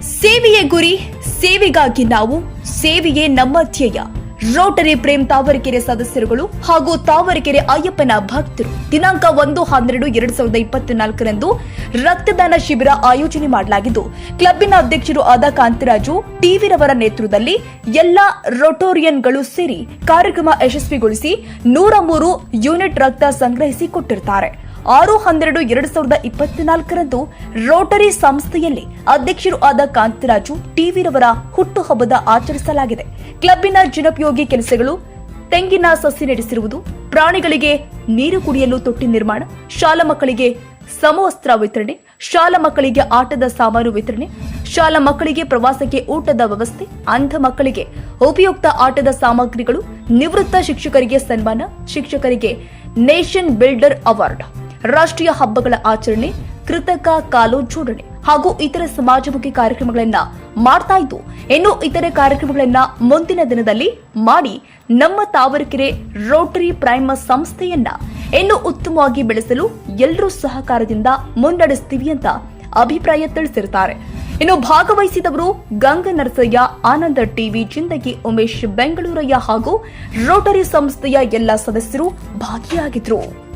ಸೇವೆಯೇ ಗುರಿ, ಸೇವೆಗಾಗಿ ನಾವು ಸೇವೆಯೇ ನಮ್ಮ ಧ್ಯೇಯ. ರೋಟರಿ ಪ್ರೇಮ್ ತಾವರೆಕೆರೆ ಸದಸ್ಯರುಗಳು ಹಾಗೂ ತಾವರೆಕೆರೆ ಅಯ್ಯಪ್ಪನ ಭಕ್ತರು ದಿನಾಂಕ ಒಂದು ಹನ್ನೆರಡು ಎರಡ್ ಸಾವಿರದ ಇಪ್ಪತ್ನಾಲ್ಕರಂದು ರಕ್ತದಾನ ಶಿಬಿರ ಆಯೋಜನೆ ಮಾಡಲಾಗಿದ್ದು ಕ್ಲಬ್ಬಿನ ಅಧ್ಯಕ್ಷರು ಆದ ಕಾಂತರಾಜು, ಟಿವಿರವರ ನೇತೃತ್ವದಲ್ಲಿ ಎಲ್ಲಾ ರೋಟೋರಿಯನ್ಗಳು ಸೇರಿ ಕಾರ್ಯಕ್ರಮ ಯಶಸ್ವಿಗೊಳಿಸಿ ನೂರ ಮೂರು ಯೂನಿಟ್ ರಕ್ತ ಸಂಗ್ರಹಿಸಿ ಕೊಟ್ಟಿರುತ್ತಾರೆ ಆರು ಹನ್ನೆರಡು ಎರಡು ಸಾವಿರದ ಇಪ್ಪತ್ನಾಲ್ಕರಂದು ರೋಟರಿ ಸಂಸ್ಥೆಯಲ್ಲಿ ಅಧ್ಯಕ್ಷರು ಆದ ಕಾಂತರಾಜು ಟಿವಿರವರ ಹುಟ್ಟುಹಬ್ಬದ ಆಚರಿಸಲಾಗಿದೆ. ಕ್ಲಬ್ಬಿನ ಜನಪಯೋಗಿ ಕೆಲಸಗಳು, ತೆಂಗಿನ ಸಸಿ ನಡೆಸಿರುವುದು, ಪ್ರಾಣಿಗಳಿಗೆ ನೀರು ಕುಡಿಯಲು ತೊಟ್ಟಿ ನಿರ್ಮಾಣ, ಶಾಲಾ ಮಕ್ಕಳಿಗೆ ಸಮವಸ್ತ್ರ ವಿತರಣೆ, ಶಾಲಾ ಮಕ್ಕಳಿಗೆ ಆಟದ ಸಾಮಾನು ವಿತರಣೆ, ಶಾಲಾ ಮಕ್ಕಳಿಗೆ ಪ್ರವಾಸಕ್ಕೆ ಊಟದ ವ್ಯವಸ್ಥೆ, ಅಂಧ ಮಕ್ಕಳಿಗೆ ಉಪಯುಕ್ತ ಆಟದ ಸಾಮಗ್ರಿಗಳು, ನಿವೃತ್ತ ಶಿಕ್ಷಕರಿಗೆ ಸನ್ಮಾನ, ಶಿಕ್ಷಕರಿಗೆ ನೇಷನ್ ಬಿಲ್ಡರ್ ಅವಾರ್ಡ್. ರಾಷ್ಟ್ರೀಯ ಹಬ್ಬಗಳ ಆಚರಣೆ, ಕೃತಕ ಕಾಲು ಜೋಡಣೆ ಹಾಗೂ ಇತರ ಸಮಾಜಮುಖಿ ಕಾರ್ಯಕ್ರಮಗಳನ್ನ ಮಾಡ್ತಾ ಇದ್ದು, ಇನ್ನು ಇತರೆ ಕಾರ್ಯಕ್ರಮಗಳನ್ನ ಮುಂದಿನ ದಿನದಲ್ಲಿ ಮಾಡಿ ನಮ್ಮ ತಾವರಕೆರೆ ರೋಟರಿ ಪ್ರೈಮ್ ಸಂಸ್ಥೆಯನ್ನ ಇನ್ನು ಉತ್ತಮವಾಗಿ ಬೆಳೆಸಲು ಎಲ್ಲರೂ ಸಹಕಾರದಿಂದ ಮುನ್ನಡೆಸ್ತೀವಿ ಅಂತ ಅಭಿಪ್ರಾಯ ತಿಳಿಸಿರುತ್ತಾರೆ. ಇನ್ನು ಭಾಗವಹಿಸಿದವರು ಗಂಗ ನರಸಯ್ಯ, ಆನಂದ ಟಿವಿ, ಜಿಂದಗಿ, ಉಮೇಶ್, ಬೆಂಗಳೂರಯ್ಯ ಹಾಗೂ ರೋಟರಿ ಸಂಸ್ಥೆಯ ಎಲ್ಲ ಸದಸ್ಯರು ಭಾಗಿಯಾಗಿದ್ರು.